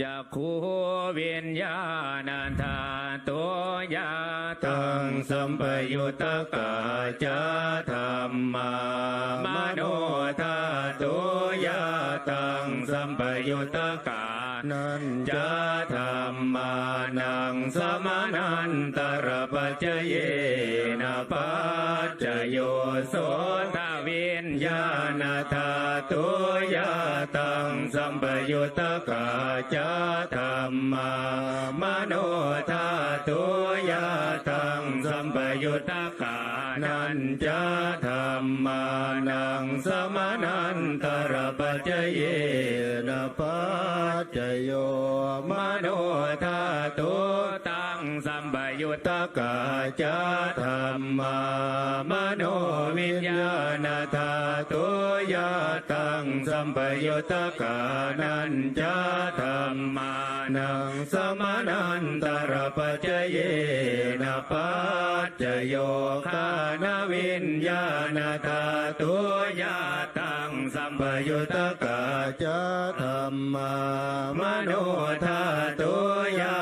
จักขูวิญญาณธาตัวยาตังสัมปยุตตกาจาธรรมามโนธาตัวยาตังสัมปยุตตกานันจาธรรมานังสมานันตระปัจเจเยนะปัจจโยโสทวิญญาณธาตุยาตังสัมปยุตกาจาธรรมามโนธาตุยาตังสัมปยุตกานันจาธรรมานังสมานันตระปัจเจเยนะปัจจโยมโนธาตุต ยุตกาจาธรรมามโนวิญญาณธาตุยาตังสัมปยุตกานันจาธรรมานังสมานันตรปัจเยนปัจโยคานวิญญาณธาตุยาตังสัมปยุตกาจาธรรมามโนธาตุยา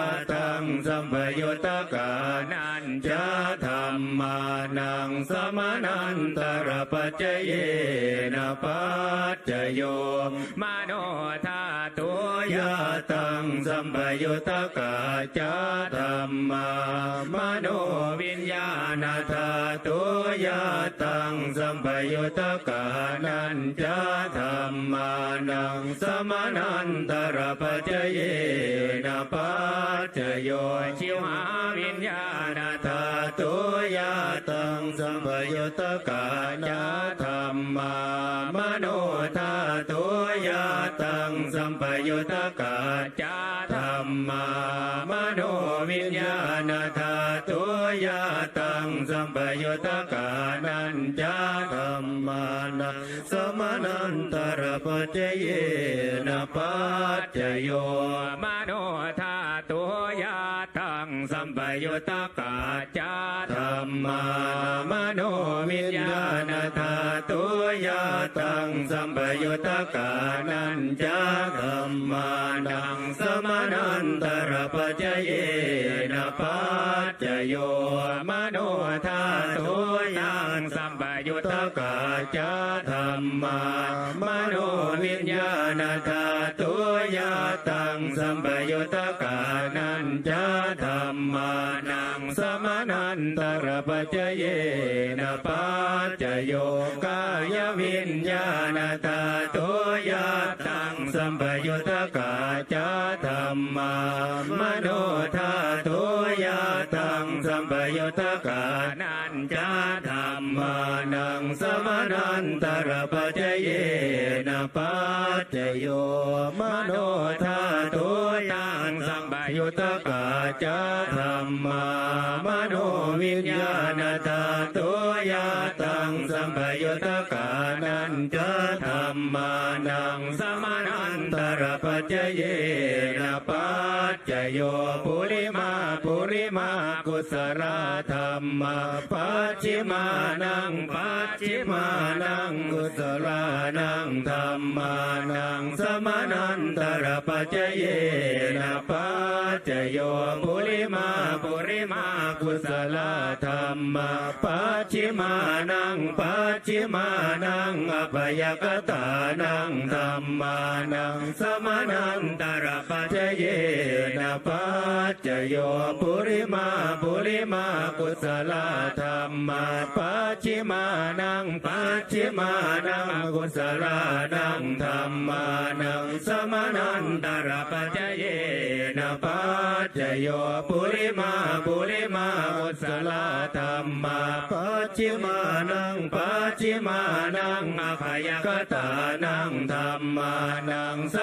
มปยุตกานา ธรรมานังสมานันตระปัจเจเยนะปัจจโยมโนธาตุยาตังสัมปยุตตกาจธรรมามโนวิญญาณธาตุยาตังสัมปยุตตกานันจธรรมานังสมานันตระปัจเจเยนะปัจจโยชิวหาวิญญาณธาตุยาตังสัมปยุตตกาจาธรรมามโนธาตุยาตังสัมปยุตตกาจาธรรมามโนวิญญาณธาตุยาตังสัมปยุตตกานันจาธรรมานังสมานันตระปัจเจเยนะปัจจโยมโนธาตุยาตังสัมป ยุตกาจาธรรมามโนวิญญาณธาตุยาตังสัมปยุตกานันจาธรรมานังสมานันตระปัจเจเยนะปัจโยมโนธาตุยังสัมปยุตกาจาธรรมามโนวิญญาณธาตุยาตังสัมปยุตก นันจาธรรมานังสมานันตระปัจเยนปัจโยกายวิญญาณตาตุยาตังสัมปยุตกาจธรรมามโนธาตุยาต งสัมปยุตกานันจาธรรมานังสมานันตระปัจเยนะปัจโยมโนธาตุยังสัมปยุตกาจาธรรมามโนวิญญาณธาตุยาตังสัมปยุตกานันจาธรรมานังสมานัน ตระปัจเจเยนะปัจจโยปุริมาปุริมากุศลธรรมปัจฉิมานังปัจฉิมานังกุศลานังธรรมานังสมานันตระปัจเจเยนะปัจจโยปุริมาปุริมากุศลธรรมปัจฉิมานังปัจฉิมานังอภยกตานังธรรมานังสมานันตระปัจเจเยนะปัจจโยปุริมาปุริมากุศลธรรมปัจิมานังปัจิมานังกุศลานังธรรมานังสมานันตระปัจเจเยนะปัจโยปุริมาปุริมากุศลธรรมปัจิมานังปัจิมานังอภยกตานังธรรมานังสมานันตระปัจจเยโยปุริมาปุริมากตานังธรรมาปัจฉิมานังปัจฉิมานังอภยกตานังธรรมานังส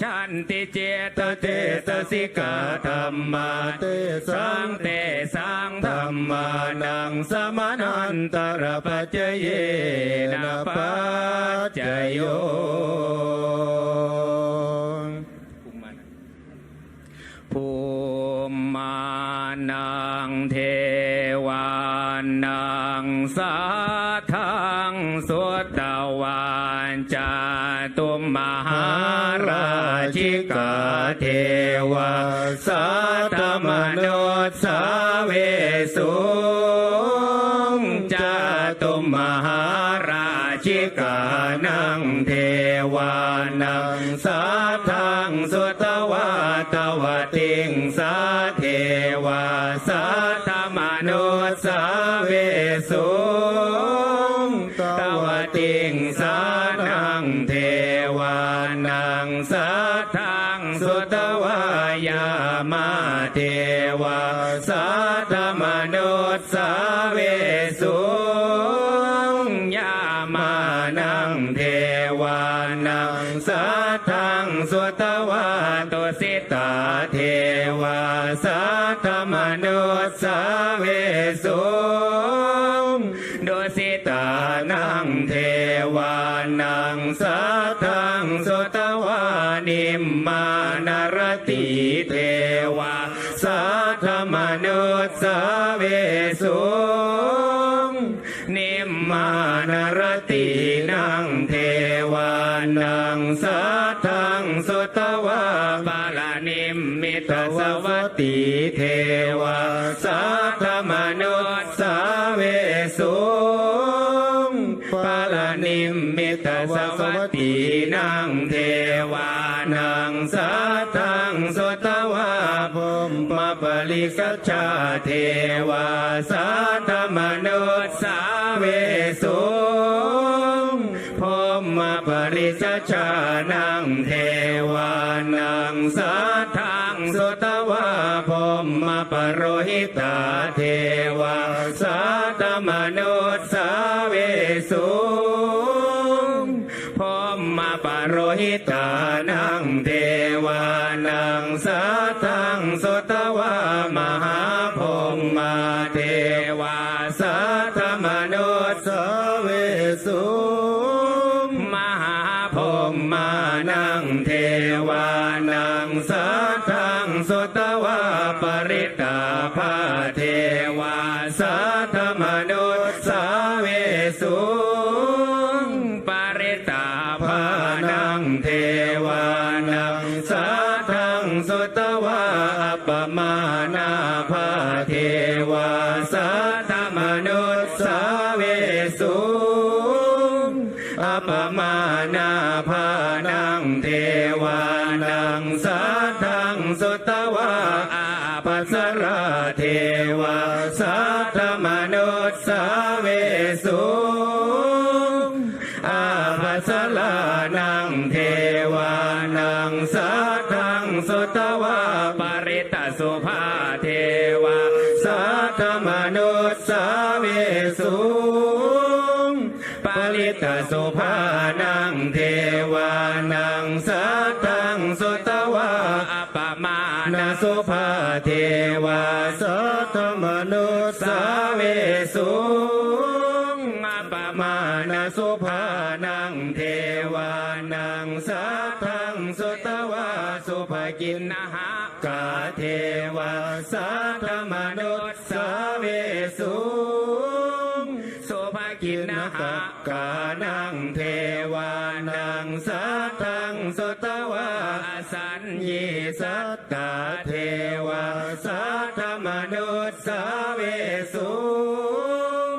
ชันติเจตเจตสิกาธรรมาเตสังเตสังธรรมานังสมานันตระปัจเยนะปัจโย สุงจาตุมมหาราชิกานังเทวานังสัทธังสุตวาตวติงสาเทวาสัทธมนุสาเวสุงตวติงสานังเทวานังสัทธังสุตวายามาเทวาสัท วาสัทธมนุสาเวสุงดุสิตานังเทวานังสัทังสุตวานิมมานรติเทวาสัทธมนุสาเวสุงนิมมานรตินังเทวานังสั นังสัทธังสุตวาภมมาปริกัจฉาเทวาสัทธมนุสสาเวสุงพมมาปริกัจฉานังเทวานังสัทธังสุตวาพมมาปโรหิตาเทวาสัทธมนุสสาเวสุงพมมาปโรหิตา มมานังเทวานังสัทังสุตวาปริตาภาเทวาสัทธมนุสสาเวสุงปริตาภานังเทวานังสัทังสุตวาอัปปมานาภาเทวาสั สุงอาปัสลานังเทวานังสัทังสุตวาปริตสุภาเทวาสัทธมนุสสาเวสุงปริตสุภานังเทวานังสัทังสุตวาอัปมานาสุภาเทวาสัทธมนุสสาเวสุง สุงสุภกินนหากานังเทวานังสัทธังสตวาสัญญีสัตตาเทวาสัทธมนุสสาเวสุง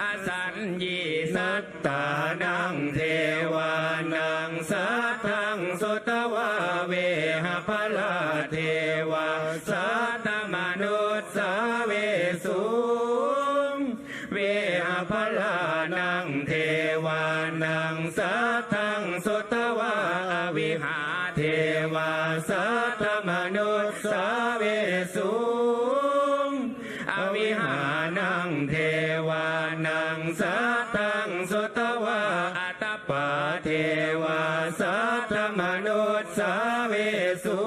อสัญญีสัตตานังเทวานังสัทธ เวสุงอวิหานังเทวานังสัทธังสุตวาอัตตปาเทวาสัทธมนุสสาสุ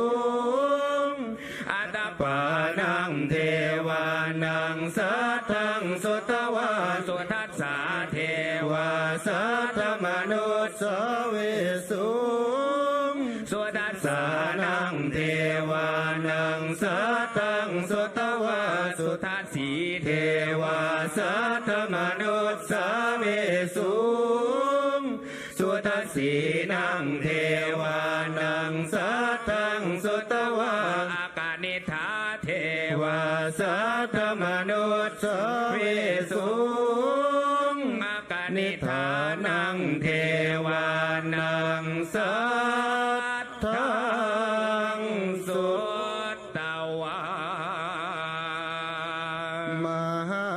งอัตตปานังเทวานังสัทธังสุตวาสุทัสสาเทวาสัทธมนุสสเวสุังสัตังสุตวะอากานิธาเทวาสัตมนุสสเวสุงอากานิธานังเทวานังสัตถังสุตวะมหา